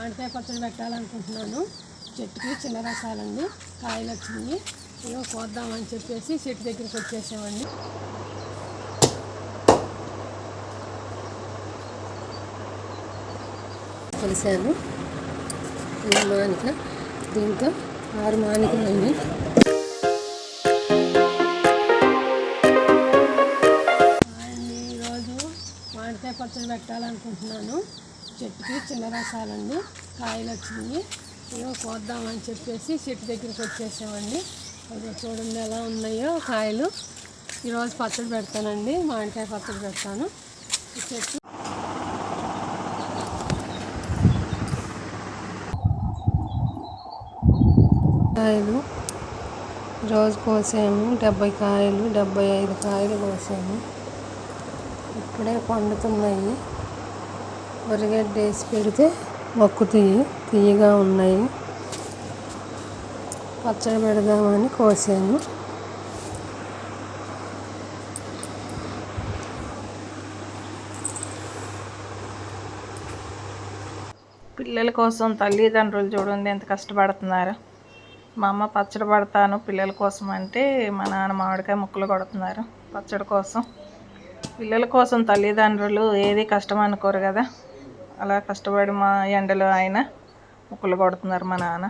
మామిడికాయ పచ్చడి పెట్టాలనుకుంటున్నాను. చెట్టుకి చిన్న రసాలండి కాయలు వచ్చింది ఇగో కోద్దామని చెప్పేసి చెట్టు దగ్గరికి వచ్చేసామండి. కలిసాను. మానిక దీంతో ఆరు మానికలండి ఈరోజు మామిడికాయ పచ్చడి పెట్టాలనుకుంటున్నాను. చెట్టుకి చిన్న రసాలండి కాయలు వచ్చింది ఇగో కోద్దామని చెప్పేసి చెట్టు దగ్గరికి వచ్చేసామండి. అదో చూడండి ఎలా ఉన్నాయో కాయలు. ఈరోజు పచ్చడి పెడతానండి మామిడికాయ పచ్చడి పెడతాను. ఈ చెట్టు కాయలు. రోజు కోసాము డెబ్బై కాయలు డెబ్బై ఐదు కాయలు కోసాము. ఇప్పుడే పండుతున్నాయి. వరిగడ్డ వేసి పెడితే మొక్కుతాయి తీయగా ఉన్నాయి. పచ్చడి పెడదామని కోసాను. పిల్లల కోసం తల్లిదండ్రులు చూడండి ఎంత కష్టపడుతున్నారు. మా అమ్మ పచ్చడి పడతాను పిల్లల కోసం అంటే మా నాన్న మామిడికాయ ముక్కలు కొడుతున్నారు పచ్చడి కోసం. పిల్లల కోసం తల్లిదండ్రులు ఏది కష్టం అనుకోరు కదా. అలా కష్టపడి మా ఎండలో ఆయన ముక్కలు కొడుతున్నారు మా నాన్న.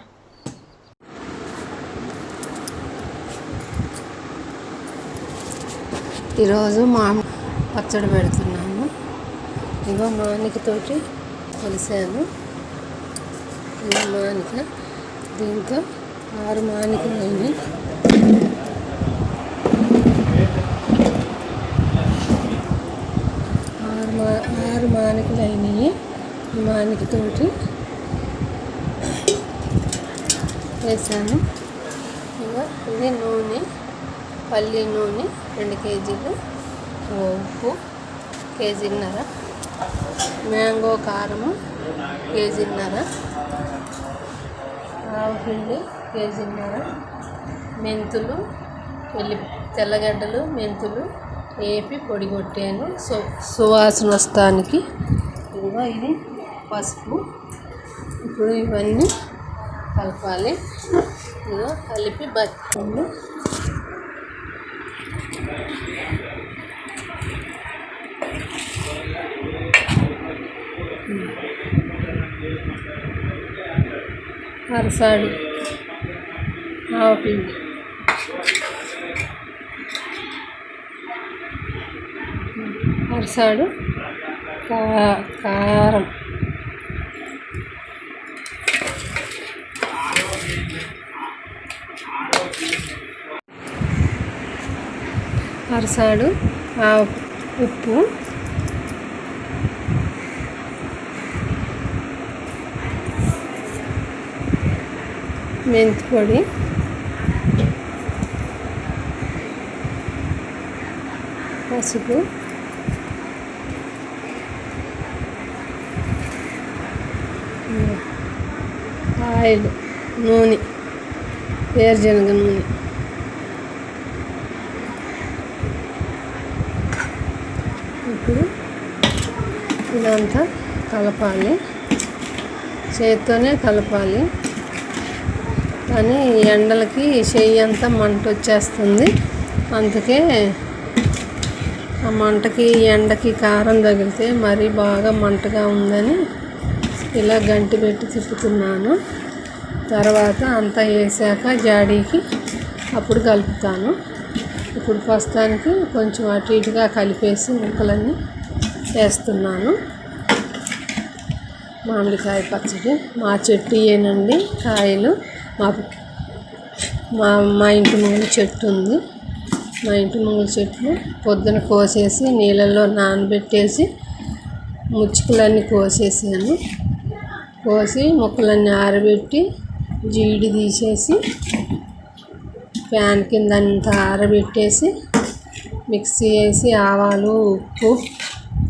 ఈరోజు మా పచ్చడి పెడుతున్నాను ఇగో మానికతోటి కొలిసాను ఇది మానిక దీంతో ఆరు మానికలు అయినాయి. ఆరు మా ఆరు మానికలు అయినాయి. ఈ వేసాను. ఇంకా ఇది నూనె పల్లి నూనె రెండు కేజీలు ఉప్పు కేజీన్నర. మ్యాంగో కారము కేజీన్నర. ఆవపిండి కేజీన్నర. మెంతులు వెల్లి తెల్లగడ్డలు మెంతులు వేపి పొడి కొట్టాను. సు సువాసన వస్తానికి. ఇదిగో ఇది పసుపు. ఇప్పుడు ఇవన్నీ కలపాలి. ఇలా కలిపి బతుకుండు అరసాడు. ఆవపిండి అరసాడు. కా కారం. అరసాడు. ఆవ ఉప్పు. మెంతి పొడి. పసుపు. ఆయిల్ నూనె వేరుశనగ నూనె ఇప్పుడు ఇదంతా కలపాలి. చేత్తోనే కలపాలి. కానీ ఎండలకి చెయ్యి అంతా మంట వచ్చేస్తుంది. అందుకే ఆ మంటకి ఎండకి కారం తగిలితే మరీ బాగా మంటగా ఉందని ఇలా గంటి పెట్టి తిప్పుతున్నాను. తర్వాత అంతా వేసాక జాడీకి అప్పుడు కలుపుతాను. ఇప్పుడు ప్రస్తుతానికి కొంచెం అటు ఇటుగా కలిపేసి ముక్కలన్నీ వేస్తున్నాను మామిడికాయ పచ్చడి మా చెట్టు ఏనండి కాయలు. మా మా మా ఇంటి ముందు చెట్టు ఉంది. మా ఇంటి ముందు చెట్లు పొద్దున కోసేసి నీళ్ళల్లో నానబెట్టేసి ముచ్చుకులన్నీ కోసేసాను. కోసి ముక్కలన్నీ ఆరబెట్టి జీడి తీసేసి ఫ్యాన్ కింద అంతా ఆరబెట్టేసి మిక్సీ వేసి ఆవాలు ఉప్పు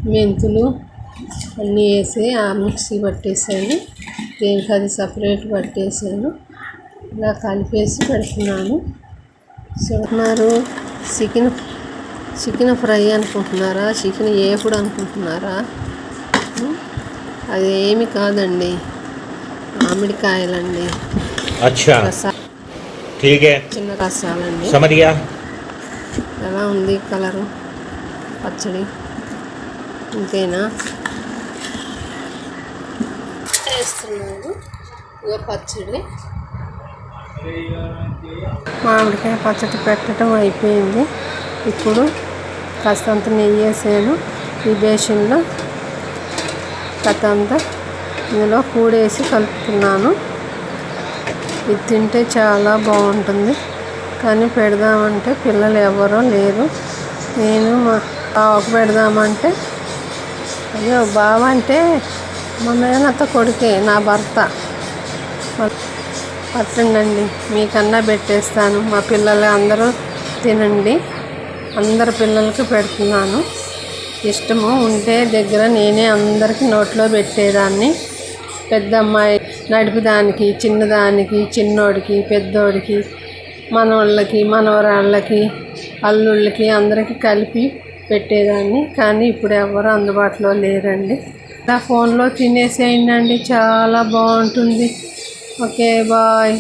మెంతులు అన్నీ వేసి ఆ మిక్సీ పట్టేసాను దేనికి అది సపరేట్ పట్టేసాను ఇలా కలిపేసి పెడుతున్నాను చూస్తున్నారు చికెన్ చికెన్ ఫ్రై అనుకుంటున్నారా చికెన్ ఏపుడు అనుకుంటున్నారా ఉం? అది ఏమి కాదండి మామిడికాయలండి अच्छा రసా ठीक है చిన్న రసాలండి समझ गया ఎలా ఉంది కలరు పచ్చడి ఇంకేనా? వేస్తున్నాను ఇగో పచ్చడి. మామిడికాయ పచ్చడి పెట్టడం అయిపోయింది. ఇప్పుడు కాస్తంత నెయ్యి వేసాను ఈ బేషన్లో కథ అంతా ఇందులో కూడేసి కలుపుతున్నాను. ఇది తింటే చాలా బాగుంటుంది. కానీ పెడదామంటే పిల్లలు ఎవరో లేరు. నేను మా బావకు పెడదామంటే అయ్యో బావ అంటే మా మేనత్త కొడుకే నా భర్త. పట్టండి మీకన్నా పెట్టేస్తాను. మా పిల్లలు అందరూ తినండి. అందరు పిల్లలకి పెడుతున్నాను. ఇష్టము ఉంటే దగ్గర నేనే అందరికీ నోట్లో పెట్టేదాన్ని. పెద్ద అమ్మాయి నడిపిదానికి చిన్నదానికి చిన్నోడికి పెద్దోడికి మనవాళ్ళకి మనవరాళ్ళకి అల్లుళ్ళకి అందరికీ కలిపి పెట్టేదాన్ని కానీ ఇప్పుడు ఎవరు అందుబాటులో లేరండి. నా ఫోన్లో తినేసేయండి చాలా బాగుంటుంది. Okay bye.